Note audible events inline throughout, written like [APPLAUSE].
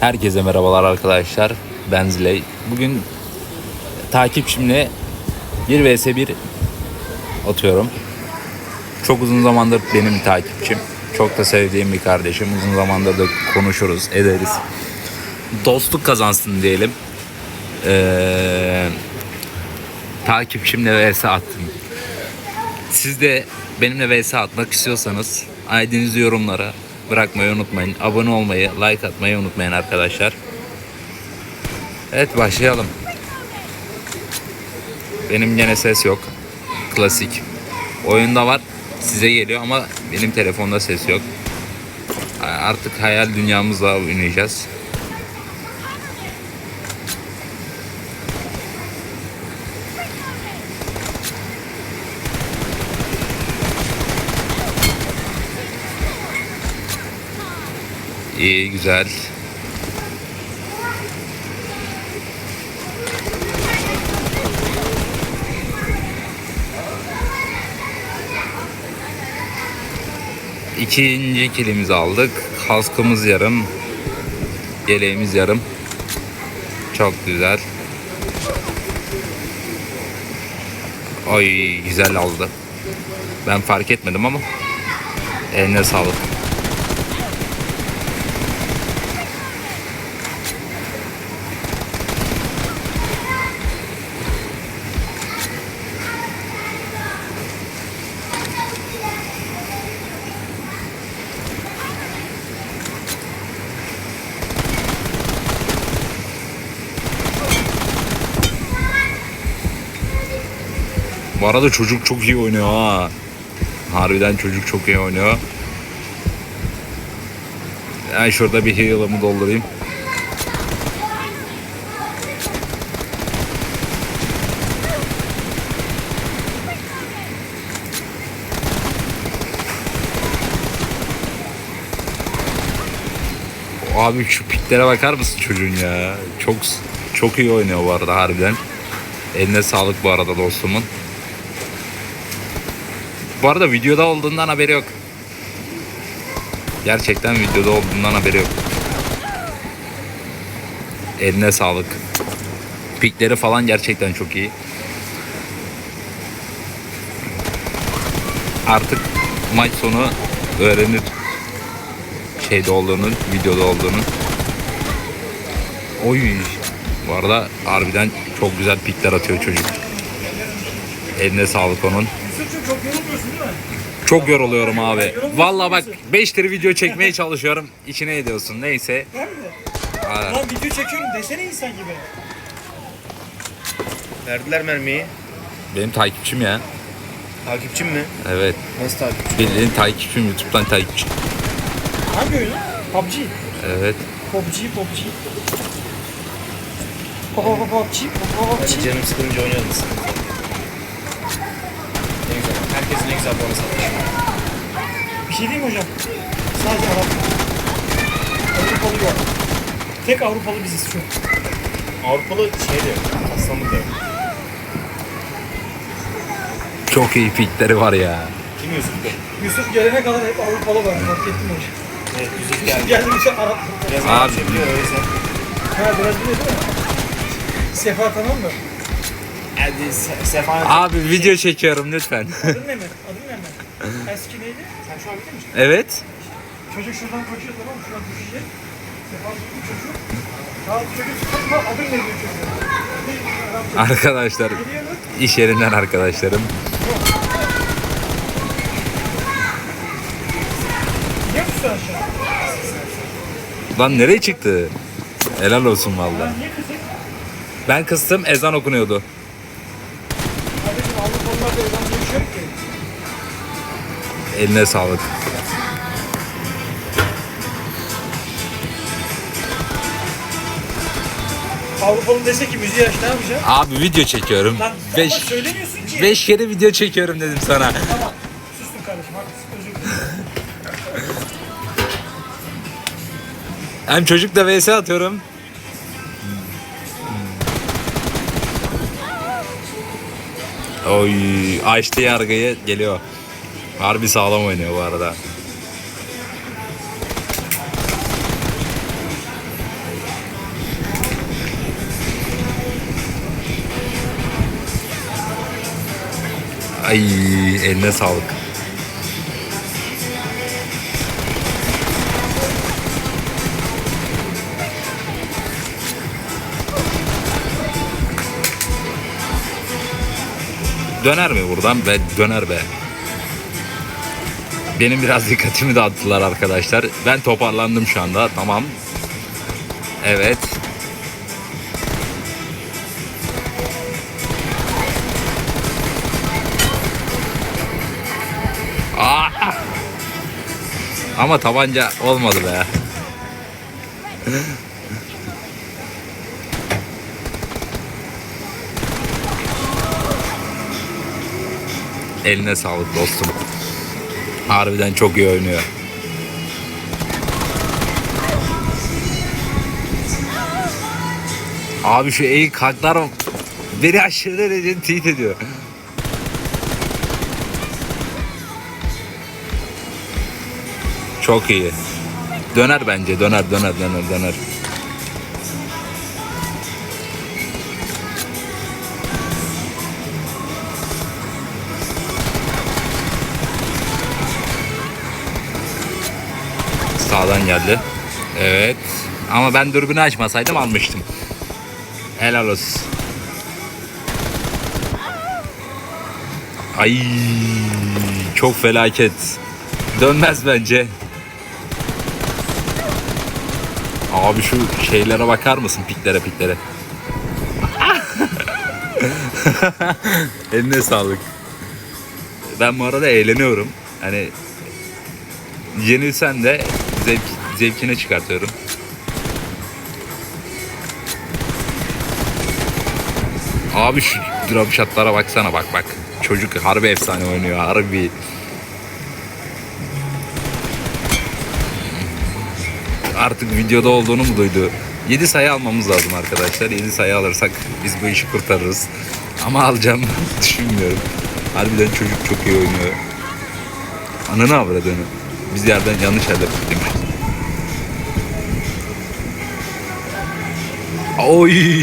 Herkese merhabalar arkadaşlar. Ben Ziley. Bugün takipçimle 1 vs 1 atıyorum. Çok uzun zamandır benim takipçim. Çok da sevdiğim bir kardeşim. Uzun zamandır da konuşuruz, ederiz. Dostluk kazansın diyelim. Ee, takipçimle vs attım. Siz de benimle vs atmak istiyorsanız ID'nizi yorumlara bırakmayı unutmayın. Abone olmayı, like atmayı unutmayın arkadaşlar. Evet başlayalım. Benim gene ses yok. Klasik. Oyunda var. Size geliyor ama benim telefonda ses yok. Artık hayal dünyamızla oynayacağız. İyi, güzel. İkinci kilimizi aldık. Kaskımız yarım. Yeleğimiz yarım. Çok güzel. Ay güzel aldı. Ben fark etmedim ama eline sağlık. Arada çocuk çok iyi oynuyor ha. Harbiden çocuk çok iyi oynuyor. Ben şurada bir heal'ımı doldurayım. Abi şu piklere bakar mısın çocuğun ya? Çok çok iyi oynuyor bu arada harbiden. Eline sağlık bu arada dostumun. Bu arada videoda olduğundan haberi yok. Gerçekten videoda olduğundan haberi yok. Eline sağlık. Pikleri falan gerçekten çok iyi. Artık maç sonu öğrenir şeyde olduğunu, videoda olduğunu. Oy. Bu arada harbiden çok güzel pikler atıyor çocuk. Eline sağlık onun. Çok yorulmuyorsun değil mi? Çok yoruluyorum abi. Vallahi bak 5 lira video çekmeye çalışıyorum. İçine ediyorsun. Neyse. Ben mi? Aa, Lan video çekiyorum desene insan gibi. Verdiler mermiyi. Benim takipçim ya. Takipçim mi? Evet. Nasıl takipçi? Bildiğin takipçim. Youtube'dan takipçi. Hangi oyunu? PUBG. Evet. PUBG, PUBG. PUBG, PUBG. Canım sıkılınca oynayalım. Ne güzel. Herkes ne güzel bana satmış. Bir şey diyeyim mi hocam? Sadece Arap. Avrupalı yok. Tek Avrupalı biziz şu. Avrupalı şeydi. Aslanlık da. Çok iyi pikleri var ya. Kim Yusuf Bey? Yusuf gelene kadar hep Avrupalı var. Fark ettin mi hocam? Evet Yusuf Yusuf geldi. geldi bir şey Arap. Biraz Abi. Arapça biliyor o yüzden. Ha biraz biliyor değil mi? Sefa tamam mı? Hadi Se- Sefa. Abi video çekiyorum lütfen. Adın ne [LAUGHS] mi? Adın ne mi? Eski neydi? Sen şu an bilir misin? evet. Çocuk şuradan koşuyor tamam mı? Şuradan koşacak. Sefa tuttu çocuk. Daha çocuk tutma adın ne diyor çocuğa? Arkadaşlar iş yerinden arkadaşlarım. Niye kustu aşağı? Lan nereye çıktı? Helal olsun kızık? Ben kıstım ezan okunuyordu. Eline sağlık. Avrupalı dese ki müziği aç ne yapacak? Abi video çekiyorum. Lan 5 ama söylemiyorsun ki. 5 kere video çekiyorum dedim sana. Tamam. Sustum kardeşim haklısın özür dilerim. Hem çocukla vs atıyorum. Oy açtı yargıyı geliyor. Harbi sağlam oynuyor bu arada. Ay eline sağlık. Döner mi buradan? Be, döner be. Benim biraz dikkatimi dağıttılar arkadaşlar. Ben toparlandım şu anda. Tamam. Evet. Aa! Ama tabanca olmadı be. Eline sağlık dostum. Harbiden çok iyi oynuyor. Abi şu eğik kalklar beni aşırı derecede tilt ediyor. Çok iyi. Döner bence. Döner, döner, döner, döner. Sağdan geldi. Evet. Ama ben dürbünü açmasaydım almıştım. Helal olsun. Ay çok felaket. Dönmez bence. Abi şu şeylere bakar mısın? Piklere piklere. [LAUGHS] Eline sağlık. Ben bu arada eğleniyorum. Hani yenilsen de zevk, zevkine çıkartıyorum. Abi şu drop shotlara baksana bak bak. Çocuk harbi efsane oynuyor harbi. Artık videoda olduğunu mu duydu? 7 sayı almamız lazım arkadaşlar. 7 sayı alırsak biz bu işi kurtarırız. Ama alacağım [LAUGHS] düşünmüyorum. Harbiden çocuk çok iyi oynuyor. Ananı avradını. Biz yerden yanlış yerden demiş. Oy.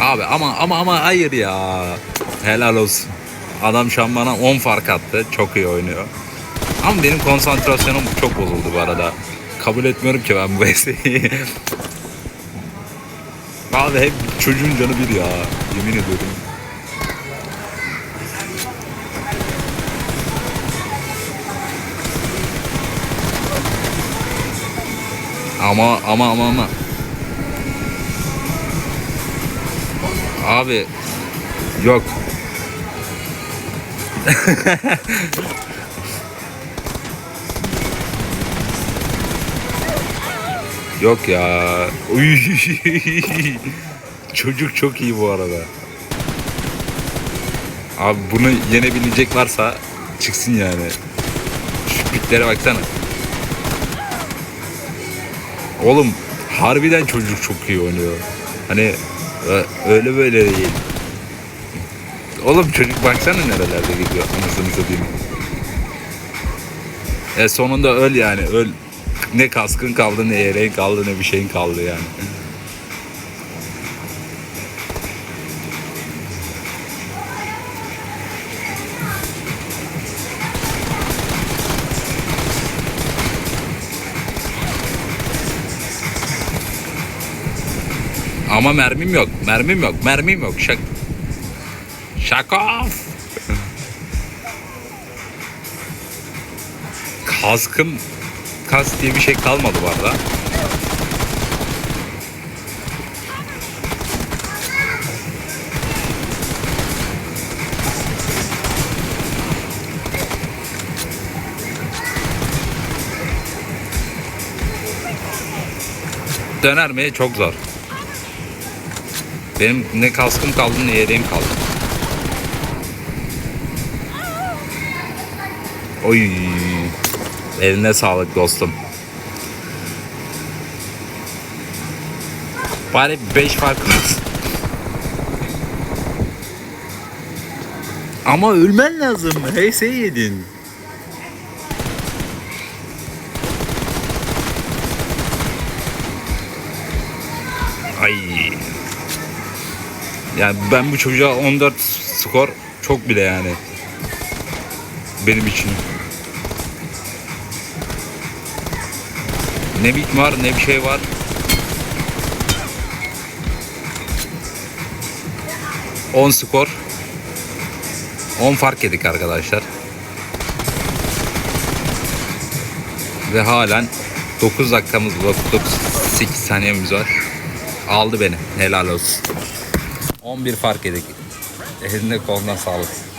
Abi ama ama ama hayır ya. Helal olsun. Adam şu an bana 10 fark attı. Çok iyi oynuyor. Ama benim konsantrasyonum çok bozuldu bu arada. Kabul etmiyorum ki ben bu VS'yi. [LAUGHS] Abi hep çocuğun canı bir ya. Yemin ediyorum. Ama ama ama ama. Abi yok. [LAUGHS] Yok ya. [LAUGHS] Çocuk çok iyi bu arada. Abi bunu yenebilecek varsa çıksın yani. Şu piklere baksana. Oğlum harbiden çocuk çok iyi oynuyor. Hani öyle böyle değil. Oğlum çocuk baksana nerelerde gidiyor anasını satayım. E sonunda öl yani öl. Ne kaskın kaldı ne yeleğin kaldı ne bir şeyin kaldı yani. Ama mermim yok. Mermim yok. Mermim yok. Şak Şaka. Kaskım kask diye bir şey kalmadı bu arada. Döner mi? Çok zor. Benim ne kaskım kaldı ne yeleğim kaldı. Oy. Eline sağlık dostum. Bari 5 fark. Ama ölmen lazım. HS yedin. Ay. Yani ben bu çocuğa 14 skor çok bile yani. Benim için. Ne bit var ne bir şey var. On skor. 10 fark yedik arkadaşlar. Ve halen 9 dakikamız var. 9, 8 saniyemiz var. Aldı beni. Helal olsun. 11 fark yedik. Eline koluna sağlık.